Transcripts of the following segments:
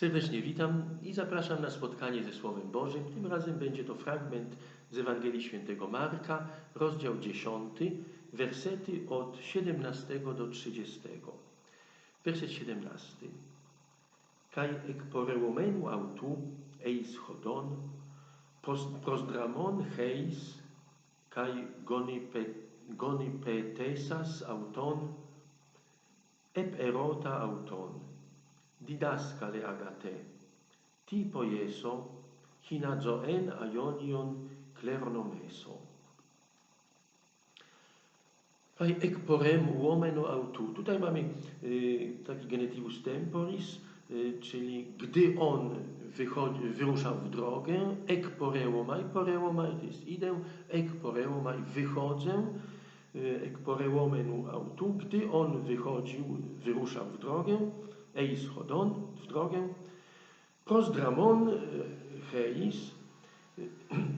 Serdecznie witam i zapraszam na spotkanie ze Słowem Bożym. Tym razem będzie to fragment z Ewangelii Świętego Marka, rozdział 10, wersety od 17 do 30. Werset 17. Kaj ek poreuomenu autu eis hodon, prosdramon heis, kaj gonipetesas auton, ep erota auton, didascale agate, ti poieso, en aionion kleronomeso. Kaj ek porem uomeno autu. Tutaj mamy y, taki genetywus temporis, y, czyli gdy on wychodzi, wyruszał w drogę, ek poreomai, poreomai to jest idę, ek poreomai, wychodzę, ek poreomenu autu, gdy on wychodził, wyruszał w drogę, eis hodon, w drogę, prosdramon e, heis,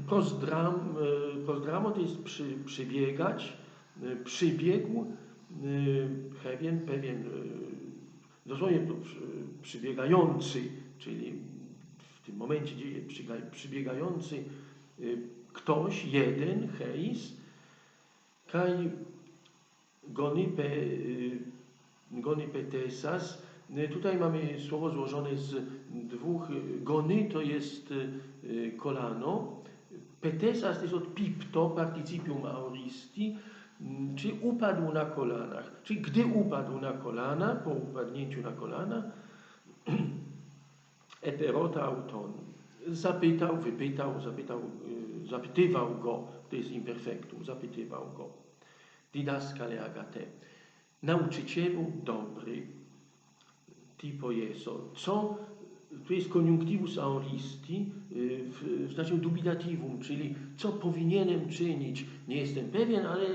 prosdram, e, prosdramo to jest przy, przybiegać, e, przybiegł, pewien, pewien, dosłownie to przybiegający, czyli w tym momencie przybiegający ktoś, jeden, heis, kaj gonipe, gonipetesas, Y, tutaj mamy słowo złożone z dwóch gony, to jest y, kolano. Petesas to jest od pipto, participum auristi, mm, czyli upadł na kolanach. Czyli gdy upadł na kolana, po upadnięciu na kolana, eperota auton. Zapytał, wypytał, zapytał, y, zapytywał go, to jest imperfektum, zapytywał go. Didaskale agate. Nauczycielu dobry, tipo Jeso. Co, tu jest koniunctivus aoristi y, w, w znaczeniu dubitativum, czyli co powinienem czynić. Nie jestem pewien, ale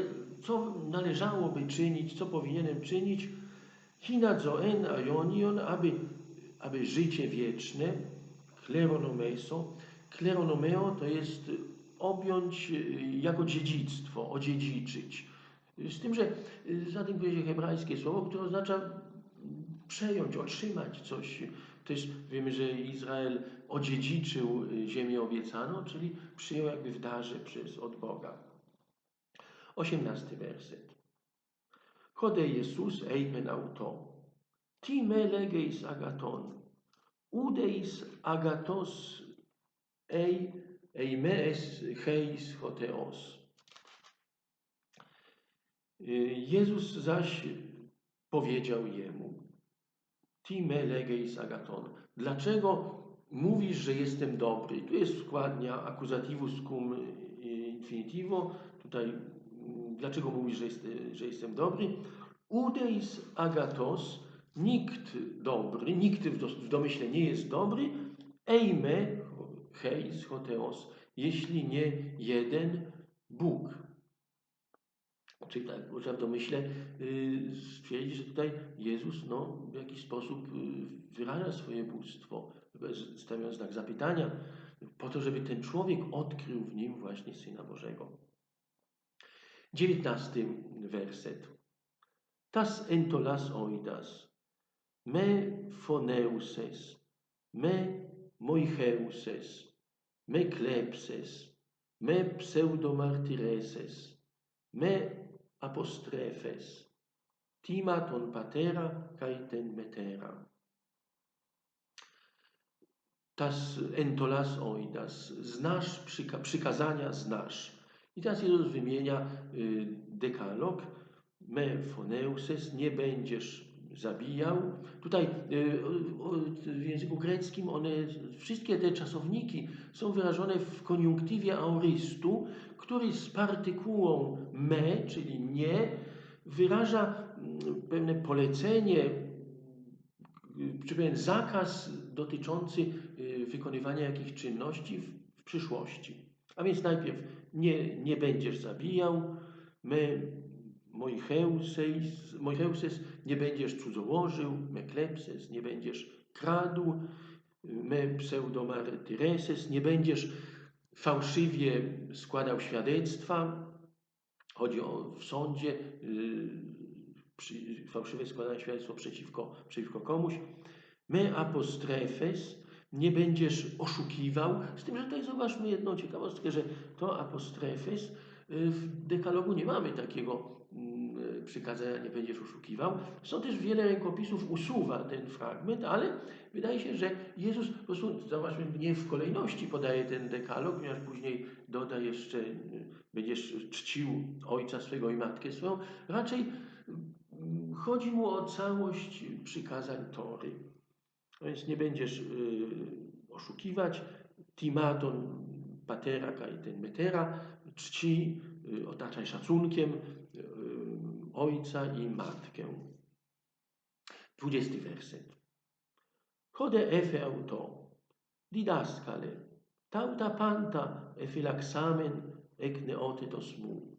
co należałoby czynić, co powinienem czynić. Hinadzo en aionion, aby, aby życie wieczne, kleronomeso, kleronomeo to jest objąć y, jako dziedzictwo, odziedziczyć. Z tym, że y, za tym się hebrajskie słowo, które oznacza przejąć, otrzymać coś. Też wiemy, że Izrael odziedziczył y, ziemię obiecaną, czyli przyjął jakby w darze przez, od Boga. Osiemnasty werset. Chode Jesus eimen auto. Ti me legeis agaton. Udeis agatos ei eimees heis hoteos. Y, Jezus zaś powiedział jemu, Time legeis agaton. Dlaczego mówisz, że jestem dobry? Tu jest składnia accusativus cum infinitivo. Tutaj mm, dlaczego mówisz, że, jest, że jestem dobry? Udeis agatos, nikt dobry, nikt w domyśle nie jest dobry, eime heis hoteos, jeśli nie jeden Bóg. Czyli tak, można w domyśle y, stwierdzić, że tutaj Jezus no, w jakiś sposób y, wyraża swoje bóstwo, stawiając znak zapytania, po to, żeby ten człowiek odkrył w nim właśnie Syna Bożego. Dziewiętnasty werset. Tas entolas oidas, me foneuses, me moicheuses, me klepses, me pseudomartyreses, me apostrefes, tima ton patera cae ten metera. Tas entolas oidas, znasz przyka przykazania, znasz. I teraz Jezus wymienia y, dekalog, me foneuses, nie będziesz zabijał. Tutaj y, w języku greckim one, wszystkie te czasowniki są wyrażone w koniunktywie auristu, który z partykułą me, czyli nie, wyraża mm, pewne polecenie, czy pewien zakaz dotyczący y, wykonywania jakichś czynności w przyszłości. A więc najpierw nie, nie będziesz zabijał, my Moicheuses, nie będziesz cudzołożył, me klepses, nie będziesz kradł, me pseudomartyreses, nie będziesz fałszywie składał świadectwa. Chodzi o w sądzie yy, fałszywe składanie świadectwa przeciwko, przeciwko komuś. me apostrefes, nie będziesz oszukiwał. Z tym, że tutaj zobaczmy jedną ciekawostkę, że to apostrefes y, w dekalogu nie mamy takiego przykazania, nie będziesz oszukiwał. Są też wiele rękopisów usuwa ten fragment, ale wydaje się, że Jezus po prostu, zobaczmy, nie w kolejności podaje ten dekalog, ponieważ później doda jeszcze, będziesz czcił ojca swego i matkę swoją. Raczej mm, chodzi mu o całość przykazań Tory. Więc nie będziesz y, oszukiwać. Timaton patera kaj ten metera, czci, y, otaczaj szacunkiem ojca i matkę. Dwudziesty werset. Chode efe auto, didaskale, tauta panta efilaksamen ek neotetos mu.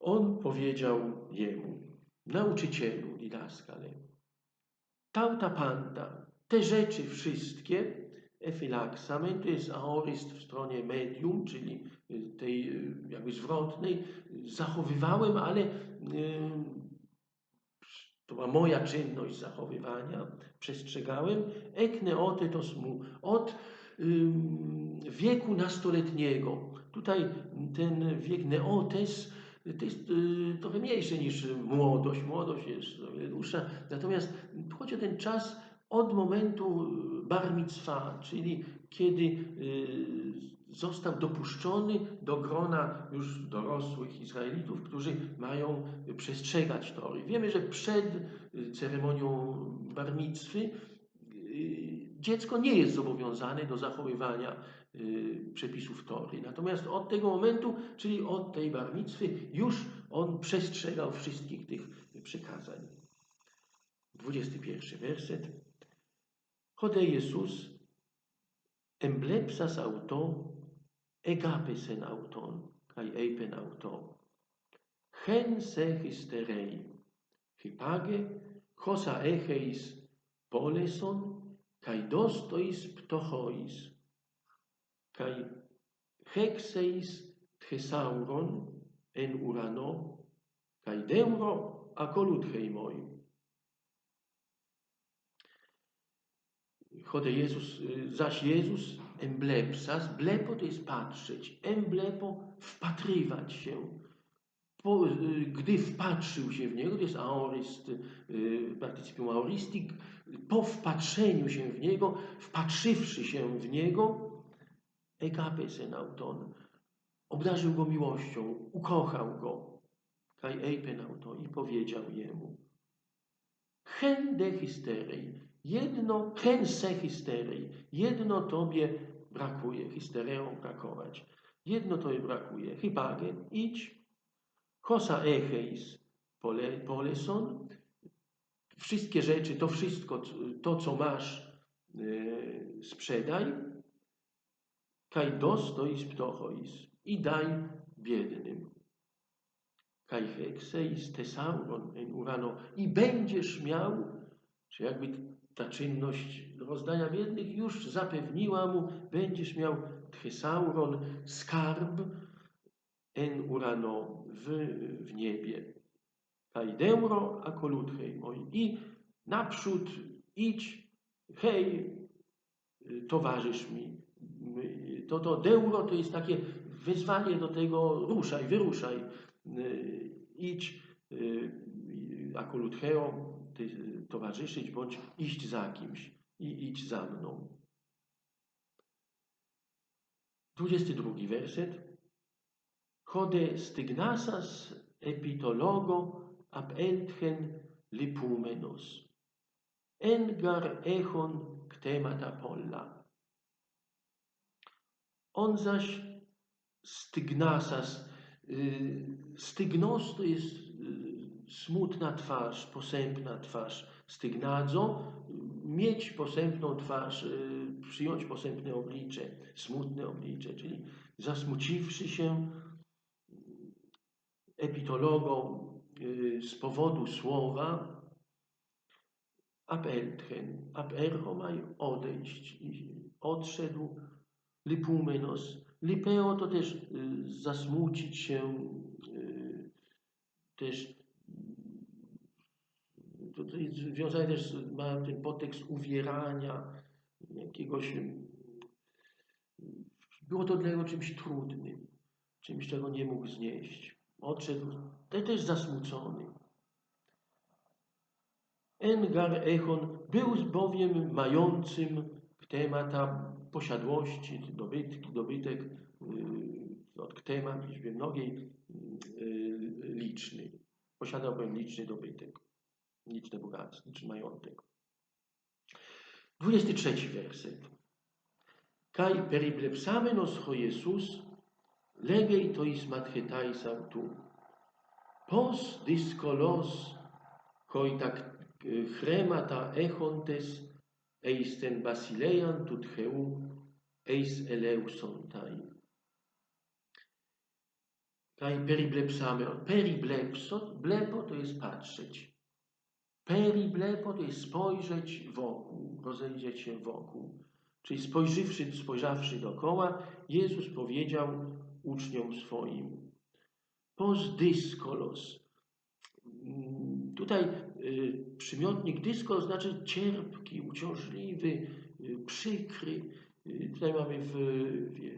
On powiedział jemu, nauczycielu, didaskale, Tauta panta, te rzeczy wszystkie, efilaksamen, to jest aorist w stronie medium, czyli tej jakby zwrotnej, zachowywałem, ale to była moja czynność zachowywania, przestrzegałem, ek neotetos mu, od wieku nastoletniego. Tutaj ten wiek neotes to jest y, trochę mniejsze niż młodość. Młodość jest dłuższa. Natomiast chodzi o ten czas od momentu bar mitzwa, czyli kiedy y, został dopuszczony do grona już dorosłych Izraelitów, którzy mają przestrzegać Tory. Wiemy, że przed ceremonią bar mitzwy dziecko nie jest zobowiązane do zachowywania y, przepisów Tory. Natomiast od tego momentu, czyli od tej barmictwy, już on przestrzegał wszystkich tych przykazań. 21 werset. Χωδέ Ιησούς εμπλέψας αυτό, εγάπησεν αυτόν, καί έπεν αυτό. Χεν σε χυστερέι, χυπάγε, χώσα έχεις πόλεσον, καί δώστοις πτωχόης, καί χέξεης τχεσάουρον εν ουρανό, καί δεύρο ακολούτχεϊ μόι. Chode Jezus, zaś Jezus emblepsas, blepo to jest patrzeć, emblepo wpatrywać się, po, y, gdy wpatrzył się w niego, to jest aoryst, y, partycypium aoristik, po wpatrzeniu się w niego, wpatrzywszy się w niego, egape senauton, obdarzył go miłością, ukochał go, kaj eipenauto i powiedział jemu, hen de jedno, se hysterei, jedno tobie brakuje, hystereą brakować, jedno tobie brakuje, hypage, idź, Kosa echeis poleson, wszystkie rzeczy, to wszystko, to co masz, yy, sprzedaj, kaj dostois ptochois. I daj biednym. Kaj hekseis tesauron en urano. I będziesz miał, czy jakby ta czynność rozdania biednych już zapewniła mu, będziesz miał tesauron, skarb, en urano w, w niebie. Kajdeuro a hej moi. I naprzód idź, hej, towarzysz mi. To, to deuro to jest takie wezwanie do tego, ruszaj, wyruszaj, idź, akolutheo, towarzyszyć, bądź iść za kimś i idź za mną. 22 werset. Chode stygnasas epitologo ab entchen lipumenos. Engar echon ktemata polla. On zaś stygnasas, y, stygnos to jest y, smutna twarz, posępna twarz, stygnadzo, mieć posępną twarz, y, przyjąć posępne oblicze, smutne oblicze, czyli zasmuciwszy się, epitologą y, z powodu słowa apeltchen, aperchomaj odejść odszedł lipumenos. Lipeo to też y, zasmucić się, też związane też, z- ma ten podtekst uwierania, jakiegoś... mm, Było to dla niego czymś trudnym, czymś, czego nie mógł znieść. Odszedł te- też zasmucony. Engar Echon był bowiem mającym temata posiadłości, dobytki, dobytek yy, od ktema w liczbie mnogiej yy, liczny. Posiadał bowiem liczny dobytek, liczne bogactwo, liczny majątek. 23 werset. Kai periblepsamenos ho Jesus legej to is mathetais tu. Pos dyskolos hoi tak e, chremata echontes eis ten basileian tut heu eis eleusontai. Kai periblepsamenos. Periblepso, blepo to jest patrzeć. Periblepo to jest spojrzeć wokół, rozejrzeć się wokół. Czyli spojrzywszy, spojrzawszy dookoła, Jezus powiedział uczniom swoim: Pos dyskolos. Mm, Tutaj y, przymiotnik dyskolos znaczy cierpki, uciążliwy, y, przykry. Tutaj mamy w,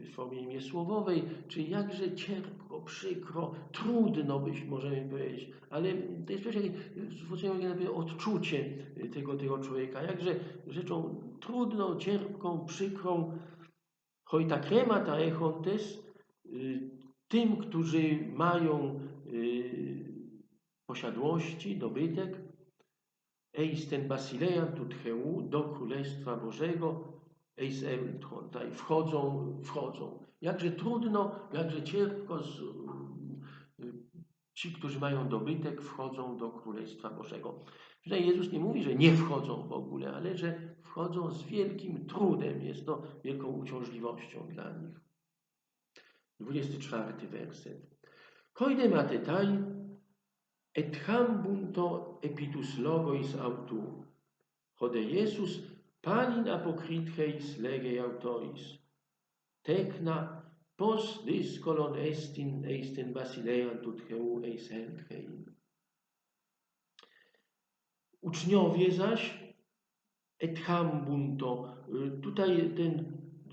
w formie imiesłowowej, czyli jakże cierpko, przykro, trudno być, możemy powiedzieć, ale to jest też zwrócenie odczucie tego, tego człowieka, jakże rzeczą trudną, cierpką, przykrą, hoj ta krema ta echontes, y, tym, którzy mają y, posiadłości, dobytek, eis ten basilejan tutcheu do Królestwa Bożego, emtron, tutaj wchodzą, wchodzą. Jakże trudno, jakże cierpko z, y, ci, którzy mają dobytek, wchodzą do Królestwa Bożego. Tutaj Jezus nie mówi, że nie wchodzą w ogóle, ale że wchodzą z wielkim trudem. Jest to wielką uciążliwością dla nich. 24 werset. Koide matetai et hambunto epitus logois autu. Hode Jesus palin apokritcheis lege autoris. Tekna pos diskolon estin eisten basilean tut heu eis. Uczniowie zaś et hambunto. Y, Tutaj ten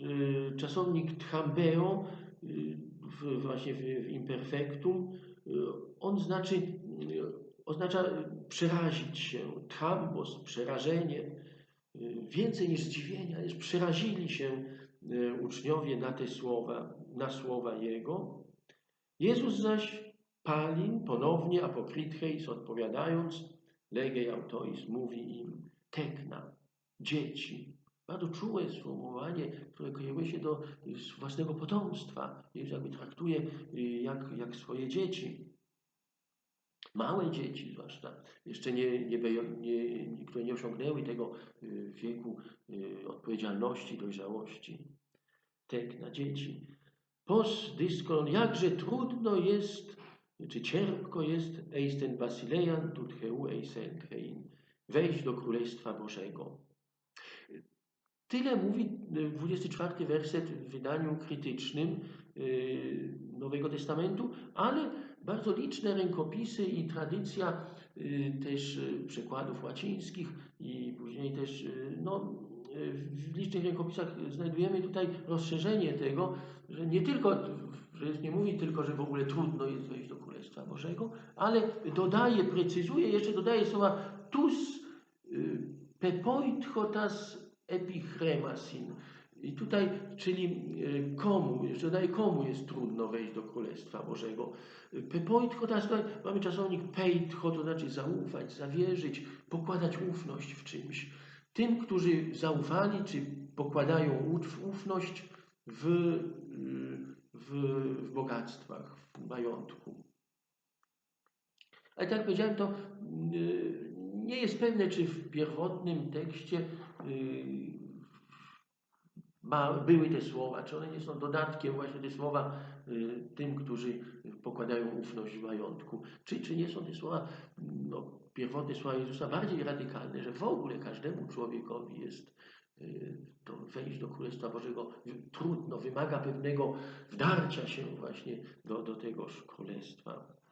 y, czasownik thambeo y, właśnie w, imperfektum, on znaczy, oznacza przerazić się, thambos, przerażenie, więcej niż zdziwienie, ale przerazili się y, uczniowie na te słowa, na słowa Jego. Jezus zaś palin ponownie apokritcheis odpowiadając, legej autois mówi im tekna, dzieci. Bardzo czułe sformułowanie, które kieruje się do własnego potomstwa. Jezus jakby traktuje y, jak, jak swoje dzieci. Małe dzieci zwłaszcza, jeszcze nie, nie, nie, nie, które nie osiągnęły tego y, wieku y, odpowiedzialności, dojrzałości. Tekna, dzieci. Pos dyskon, jakże trudno jest, czy cierpko jest, eis ten basilejan tut heu eis enchein, wejść do Królestwa Bożego. Tyle mówi y, 24 werset w wydaniu krytycznym y, Nowego Testamentu, ale bardzo liczne rękopisy i tradycja y, też y, przekładów łacińskich i później też y, no, w licznych rękopisach znajdujemy tutaj rozszerzenie tego, że nie tylko, że nie mówi tylko, że w ogóle trudno jest wejść do Królestwa Bożego, ale dodaje, precyzuje, jeszcze dodaje słowa tus pepoitchotas epichremasin. I tutaj, czyli y, komu, jeszcze dodaje komu jest trudno wejść do Królestwa Bożego. Pepoitchotas, tutaj mamy czasownik peitcho, to znaczy zaufać, zawierzyć, pokładać ufność w czymś. Tym, którzy zaufali, czy pokładają uf- ufność w, w, w bogactwach, w majątku. Ale tak jak powiedziałem, to y, nie jest pewne, czy w pierwotnym tekście y, ma, były te słowa, czy one nie są dodatkiem właśnie te słowa y, tym, którzy pokładają ufność w majątku, czy, czy nie są te słowa, no, pierwotne słowa Jezusa bardziej radykalne, że w ogóle każdemu człowiekowi jest y, to wejść do Królestwa Bożego trudno, wymaga pewnego wdarcia się właśnie do, do tegoż Królestwa.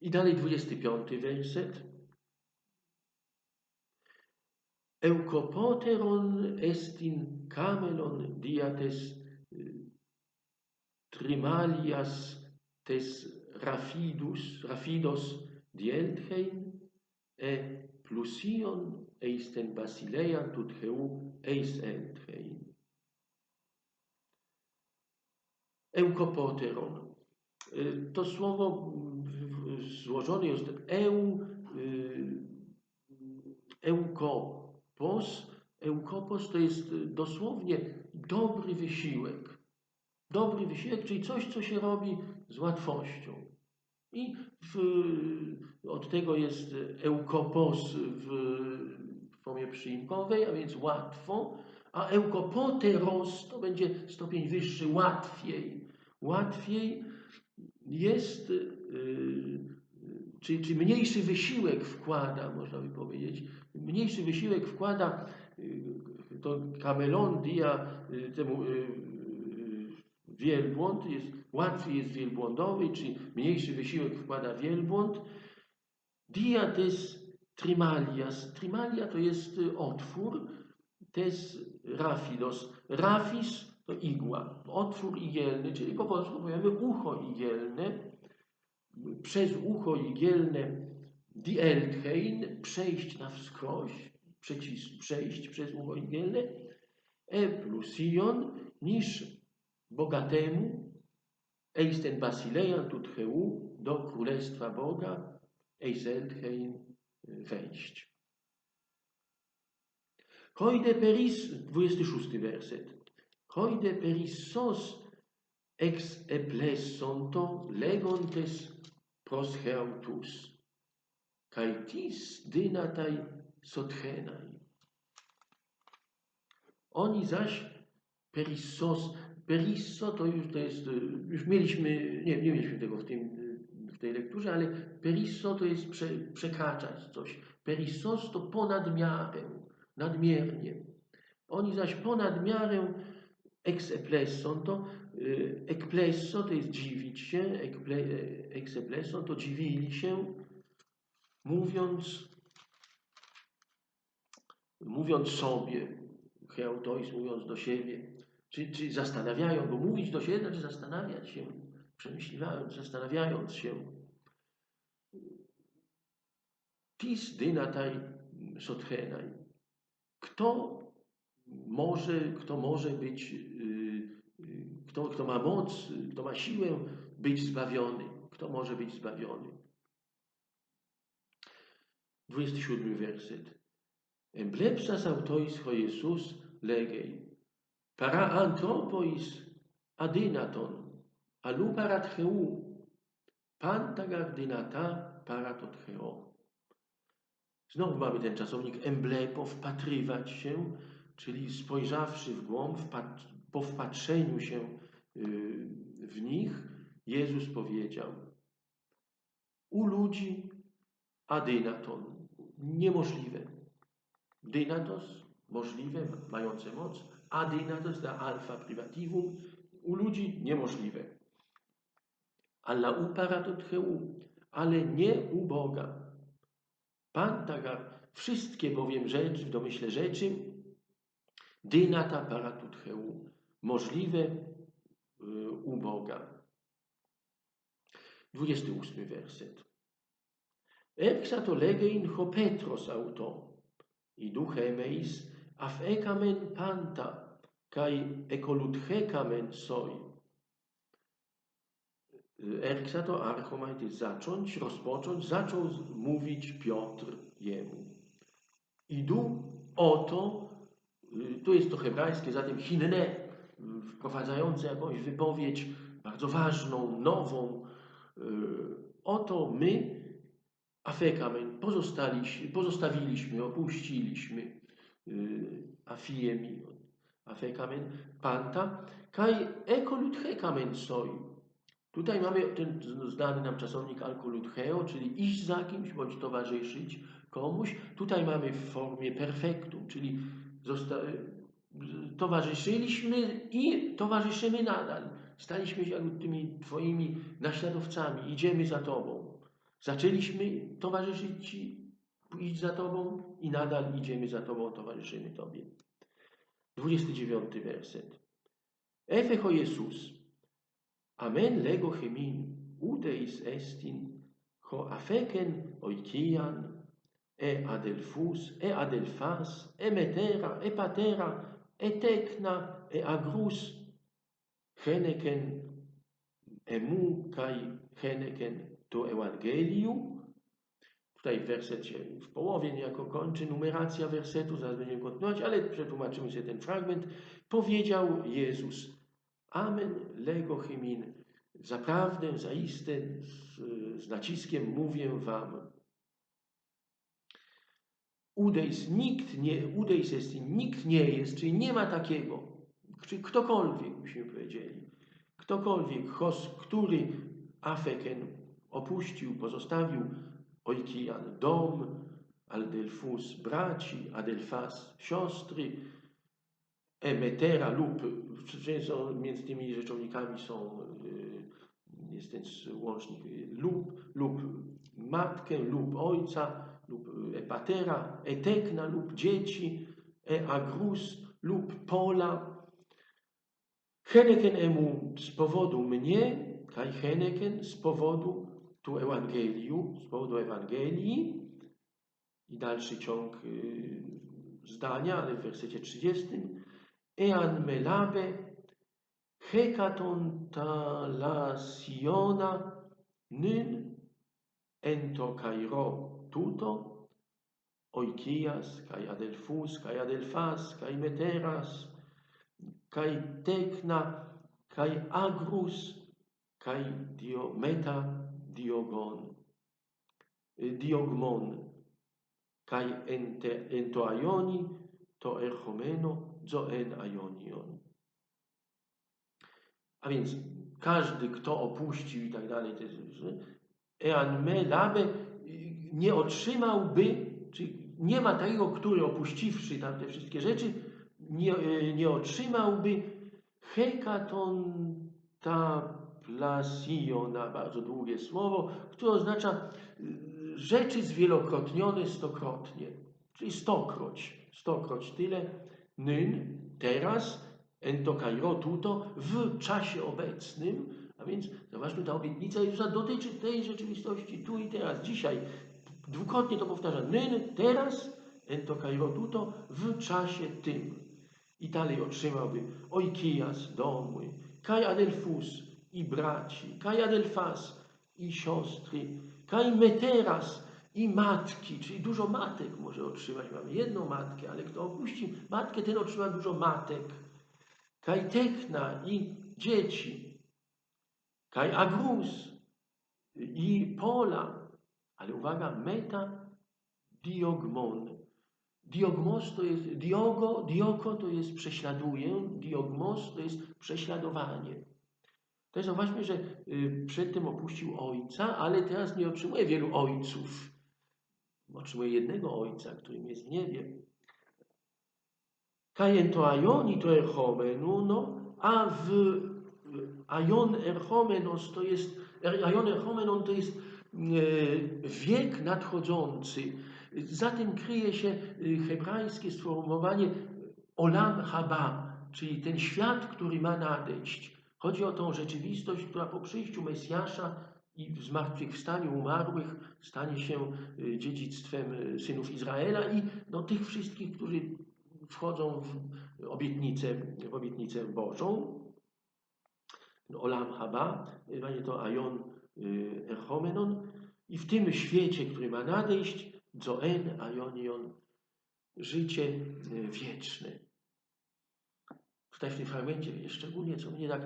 I dalej 25 werset. eucopoteron estin camelon diates eh, trimalias tes rafidus rafidos dielthein e plusion eisten basileia tut heu eis elthein eucopoteron to słowo złożone jest eu eh, euko eukopos. Eukopos to jest dosłownie dobry wysiłek. Dobry wysiłek, czyli coś, co się robi z łatwością. I w, od tego jest eukopos w, w formie przyimkowej, a więc łatwo, a eukopoteros to będzie stopień wyższy, łatwiej. Łatwiej jest, yy, czy, czy mniejszy wysiłek wkłada, można by powiedzieć, mniejszy wysiłek wkłada yy, to kamelon dia yy, temu yy, wielbłąd, jest, łatwiej jest wielbłądowy, czy mniejszy wysiłek wkłada wielbłąd. Dia to jest trimalias. Trimalia to jest otwór, to jest rafidos. Rafis to igła. Otwór igielny, czyli po polsku powiemy ucho igielne. Przez ucho igielne dielthein, przejść na wskroś, przejść przez ucho. E plus ion, niż bogatemu, eis ten basilejan tut heu, do królestwa Boga, eis elthein wejść. Hoide peris, 26 werset. Hoide perissos ex eplessonto legontes proscheutus, cae tis dynatai sotchenai. Oni zaś perissos, perisso to już to jest, już mieliśmy, nie, nie mieliśmy tego w, tym, w tej lekturze, ale perisso to jest prze, przekraczać coś. Perissos to ponad miarę, nadmiernie. Oni zaś ponad miarę ex eplesson to y, ekplesso to jest dziwić się, ex eplesson to dziwili się, mówiąc, mówiąc sobie, heautois mówiąc do siebie, czy, czy zastanawiają, bo mówić do siebie znaczy zastanawiać się, przemyśliwając, zastanawiając się. Tis dynataj sotchenaj. Kto może, kto może być, y, y, kto, kto ma moc, kto ma siłę być zbawiony? Kto może być zbawiony? 27 werset. Emblepsas autois ho Jesus legei. Para anthropois adynaton. Aluparat heu. Pantagar dynata paratot heo. Znowu mamy ten czasownik emblepo, wpatrywać się, czyli spojrzawszy w głąb, po wpatrzeniu się y, w nich, Jezus powiedział: U ludzi adynaton, niemożliwe. Dynatos, możliwe, mające moc, adynatos dla alfa privativum, u ludzi niemożliwe. Alla uparatot heu, ale nie u Boga. Pantagar, wszystkie bowiem rzeczy, w domyśle rzeczy, dynata paratutcheu, możliwe y, u Boga. 28 werset. Erxato legein ho Petros auto, i duchemeis af ekamen panta, kai ekolutchekamen soi. Erksato archomajty zacząć, rozpocząć, zaczął mówić Piotr jemu. Idu oto, y, tu jest to hebrajskie, zatem hinne, wprowadzające jakąś wypowiedź bardzo ważną, nową. Y, oto my, afekamen, pozostawiliśmy, opuściliśmy y, afiemi, afekamen, panta, kaj ekolutchekamen soi Tutaj mamy ten znany nam czasownik alkoludheo, czyli iść za kimś bądź towarzyszyć komuś. Tutaj mamy w formie perfektum, czyli towarzyszyliśmy i towarzyszymy nadal. Staliśmy się tymi Twoimi naśladowcami, idziemy za Tobą. Zaczęliśmy towarzyszyć Ci, iść za Tobą i nadal idziemy za Tobą, towarzyszymy Tobie. 29 werset. Efecho Jesus, amen lego chemin, udeis estin, ho afeken oikian, e adelfus, e adelfas, e metera, e patera, e tekna, e agrus, cheneken, emu kai cheneken to Ewangeliu. Tutaj werset się w połowie niejako kończy, numeracja wersetu, zaraz będziemy kontynuować, ale przetłumaczymy sobie ten fragment. Powiedział Jezus, Amen lego hymin, zaprawdę, zaiste, z, z naciskiem mówię wam. Udejs, nikt nie, udejs jest, nikt nie jest, czyli nie ma takiego, czy ktokolwiek, byśmy powiedzieli, ktokolwiek, który afeken opuścił, pozostawił Ojkijan dom, Aldelfus braci, Adelfas siostry, Emetera lub, między tymi rzeczownikami są, y, jest ten łącznik lub, lub matkę, lub ojca, lub epatera, etekna lub dzieci, eagrus lub pola. Heneken emu z powodu mnie, kaj heneken z powodu tu Ewangeliu, z powodu Ewangelii. I dalszy ciąg eh, zdania, ale w wersecie 30. Ean melabe hekaton talasiona nyn ento kairo tuto oikias, kai adelfus, kai adelfas, kai meteras, kai tekna, kai agrus, kai diometa, diogon, diogmon, kai ente, ento aioni, to erchomeno, zo en aionion. A więc każdy, kto opuścił i tak dalej, ean me labe, nie otrzymałby, czyli nie ma takiego, który opuściwszy tam te wszystkie rzeczy, nie, nie otrzymałby hekaton ta na bardzo długie słowo, które oznacza y, rzeczy zwielokrotnione stokrotnie, czyli stokroć, stokroć tyle, nyn, teraz, entokairo, tuto, w czasie obecnym, a więc zobaczmy, ta obietnica Jezusa dotyczy tej rzeczywistości tu i teraz, dzisiaj. Dwukrotnie to powtarza, nyn, teraz, entokairo, tuto, w czasie tym. I dalej otrzymałby ojkijas, domy, kaj adelfus, i braci, kaj adelfas i siostry, kaj meteras i matki, czyli dużo matek może otrzymać. Mamy jedną matkę, ale kto opuści matkę, ten otrzyma dużo matek. Kaj tekna i dzieci, kaj agrus i pola, ale uwaga, meta diogmon. Diogmos to jest, diogo, dioko to jest prześladuje, diogmos to jest prześladowanie. Też zauważmy, że y, przedtem opuścił ojca, ale teraz nie otrzymuje wielu ojców. Otrzymuje jednego ojca, którym jest w niebie. Kajen to aioni to erchomenu, no, a w aion erchomenos to jest, aion erchomenon to jest y, wiek nadchodzący. Za tym kryje się y, hebrajskie sformułowanie olam haba, czyli ten świat, który ma nadejść. Chodzi o tą rzeczywistość, która po przyjściu Mesjasza i w zmartwychwstaniu umarłych stanie się y, dziedzictwem y, synów Izraela i no, tych wszystkich, którzy wchodzą w obietnicę, w obietnicę Bożą. No, Olam Haba, będzie to Aion y, Erchomenon i w tym świecie, który ma nadejść, Zoen Aionion, życie wieczne. Tutaj w tym fragmencie szczególnie, co mnie tak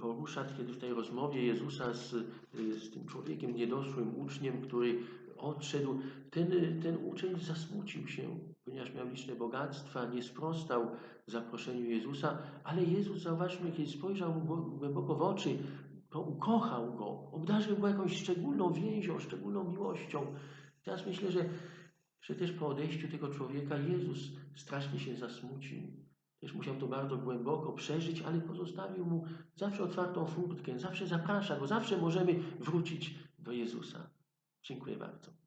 porusza, kiedy w tej rozmowie Jezusa z, z tym człowiekiem niedoszłym uczniem, który odszedł, ten, ten uczeń zasmucił się, ponieważ miał liczne bogactwa, nie sprostał zaproszeniu Jezusa, ale Jezus, zauważmy, kiedy spojrzał mu głęboko w oczy, to ukochał go, obdarzył go jakąś szczególną więzią, szczególną miłością. Teraz myślę, że, że też po odejściu tego człowieka Jezus strasznie się zasmucił. Też musiał to bardzo głęboko przeżyć, ale pozostawił mu zawsze otwartą furtkę, zawsze zaprasza go, zawsze możemy wrócić do Jezusa. Dziękuję bardzo.